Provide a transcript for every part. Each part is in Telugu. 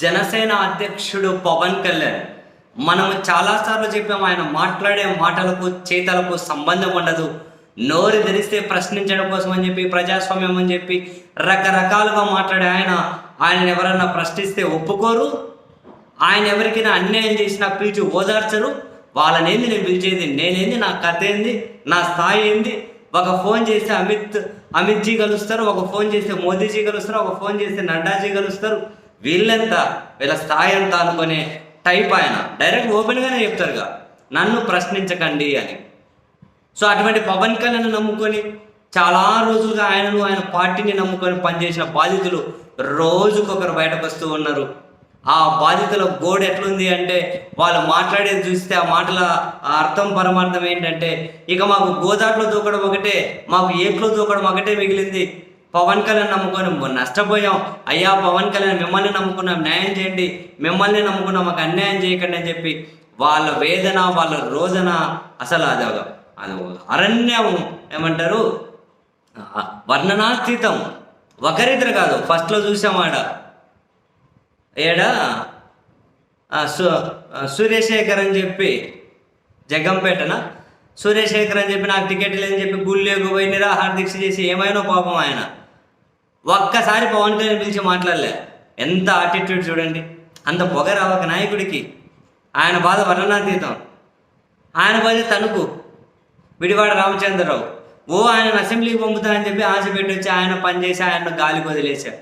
జనసేన అధ్యక్షుడు పవన్ కళ్యాణ్. మనం చాలాసార్లు చెప్పాం ఆయన మాట్లాడే మాటలకు చేతలకు సంబంధం ఉండదు. నోరు ధరిస్తే ప్రశ్నించడం కోసం అని చెప్పి ప్రజాస్వామ్యం అని చెప్పి రకరకాలుగా మాట్లాడే ఆయన. ఆయన ఎవరన్నా ప్రశ్నిస్తే ఒప్పుకోరు. ఆయన ఎవరికైనా అన్యాయం చేసినా పిలిచి ఓదార్చరు. వాళ్ళనేంది నేను పిలిచేది? నేనేంది? నా కథ ఏంది? నా స్థాయి ఏంది? ఒక ఫోన్ చేస్తే అమిత్ అమిత్ జీ కలుస్తారు. ఒక ఫోన్ చేస్తే మోదీజీ కలుస్తారు. ఒక ఫోన్ చేస్తే నడ్డాజీ కలుస్తారు. వీళ్ళెంత వీళ్ళ స్థాయి ఎంత అనుకునే టైప్ ఆయన. డైరెక్ట్ ఓపెన్గానే చెప్తారుగా. నన్ను ప్రశ్నించకండి అని. సో అటువంటి పవన్ కళ్యాణ్ నమ్ముకొని చాలా రోజులుగా ఆయనను ఆయన పార్టీని నమ్ముకొని పనిచేసిన బాధితులు రోజుకొకరు బయటకు వస్తూ ఉన్నారు. ఆ బాధితుల గోడ ఎట్లుంది అంటే వాళ్ళు మాట్లాడేది చూస్తే ఆ మాటల అర్థం పరమార్థం ఏంటంటే ఇక మాకు గోదాట్లో దూకడం ఒకటే మాకు ఏట్లో దూకడం ఒకటే మిగిలింది. పవన్ కళ్యాణ్ నమ్ముకొని నష్టపోయాం. అయ్యా పవన్ కళ్యాణ్ మిమ్మల్ని నమ్ముకున్నాం. న్యాయం చేయండి. మిమ్మల్ని నమ్ముకున్నాం. మాకు అన్యాయం చేయకండి అని చెప్పి వాళ్ళ వేదన వాళ్ళ రోజన అసలు అది ఒక అది అరణ్యం ఏమంటారు? వర్ణనాతీతం. ఒకరిద్దరు కాదు. ఫస్ట్లో చూసాం ఆడ. ఏడ? సు సూర్యశేఖర్ అని చెప్పి జగ్గంపేటన? సూర్యశేఖర్ అని చెప్పి నాకు టికెట్ లేదని చెప్పి గుళ్ళేకు పోయి నిరాహార దీక్ష చేసి ఏమైనా పాపం ఆయన. ఒక్కసారి పవన్ కళ్యాణ్ పిలిచి మాట్లాడలే. ఎంత ఆటిట్యూడ్ చూడండి. అంత పొగర ఒక నాయకుడికి. ఆయన బాధ వర్ణనాతీతం. ఆయన బాధ తణుకు. విడివాడ రామచంద్రరావు. ఓ ఆయన అసెంబ్లీకి పంపుతా అని చెప్పి ఆశ పెట్టి వచ్చి ఆయన పనిచేసి ఆయన గాలికి వదిలేశారు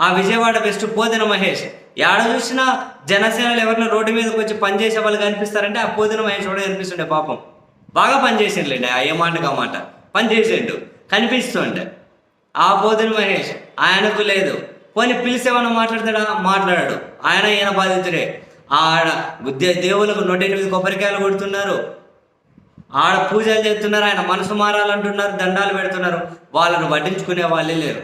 ఆ విజయవాడ బెస్ట్ పోదిన మహేష్. ఏడ చూసినా జనసేనలు ఎవరిని రోడ్డు మీదకి వచ్చి పనిచేసే వాళ్ళు కనిపిస్తారంటే ఆ పోదిన మహేష్ కూడా కనిపిస్తుండే పాపం. బాగా పనిచేసిండ్లేండి ఆ ఏ మాటకు ఆ మాట. పనిచేసిండు కనిపిస్తుండే. ఆ బోధన మహేష్ ఆయనకు లేదు. పోనీ పిలిచేమన్నా మాట్లాడతాడా? మాట్లాడాడు. ఆయన ఈయన బాధితుడే. ఆడ గుద్దే దేవులకు నూట ఎనిమిది కొబ్బరికాయలు కొడుతున్నారు. ఆడ పూజలు చేస్తున్నారు ఆయన. మనసు మారాలంటున్నారు దండాలు పెడుతున్నారు. వాళ్ళను పట్టించుకునే వాళ్ళే లేరు.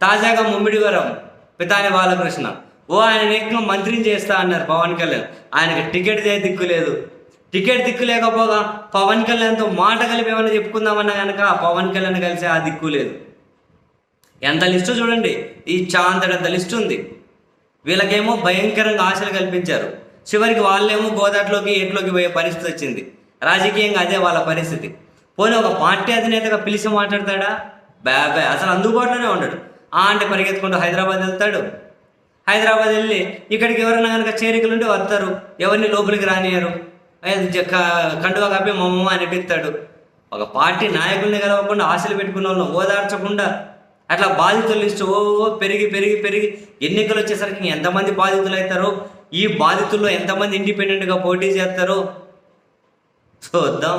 తాజాగా ముమ్మిడివరం పితాని బాలకృష్ణ. ఓ ఆయన ఏకంగా మంత్రిని చేస్తా అన్నారు పవన్ కళ్యాణ్. ఆయనకి టికెట్ దే దిక్కు లేదు. టికెట్ దిక్కు లేకపోగా పవన్ కళ్యాణ్తో మాట కలిపి ఏమైనా చెప్పుకుందామన్నా కనుక పవన్ కళ్యాణ్ కలిసి ఆ దిక్కు లేదు. ఎంత లిస్టు చూడండి? ఈ చాంతడంత లిస్టు ఉంది. వీళ్ళకేమో భయంకరంగా ఆశలు కల్పించారు. చివరికి వాళ్ళేమో గోదాట్లోకి ఏట్లోకి పోయే పరిస్థితి వచ్చింది. రాజకీయంగా అదే వాళ్ళ పరిస్థితి. పోనీ ఒక పార్టీ అధినేతగా పిలిచి మాట్లాడతాడా? బాబాయ్ అసలు అందుబాటులోనే ఉండడు. ఆ అంటే పరిగెత్తుకుంటూ హైదరాబాద్ వెళ్తాడు. హైదరాబాద్ వెళ్ళి ఇక్కడికి ఎవరైనా కనుక చేరికలు ఉంటే వస్తారు. ఎవరిని లోపలికి రానియరు అది కండువా కప్పి మమ్మ అనిపిస్తాడు ఒక పార్టీ నాయకుల్ని కలవకుండా ఆశలు పెట్టుకున్న వాళ్ళని ఓదార్చకుండా అట్లా బాధితుల లిస్టు ఓ ఓ పెరిగి పెరిగి పెరిగి ఎన్నికలు వచ్చేసరికి ఎంతమంది బాధితులు అవుతారో? ఈ బాధితుల్లో ఎంతమంది ఇండిపెండెంట్గా పోటీ చేస్తారో? చూద్దాం.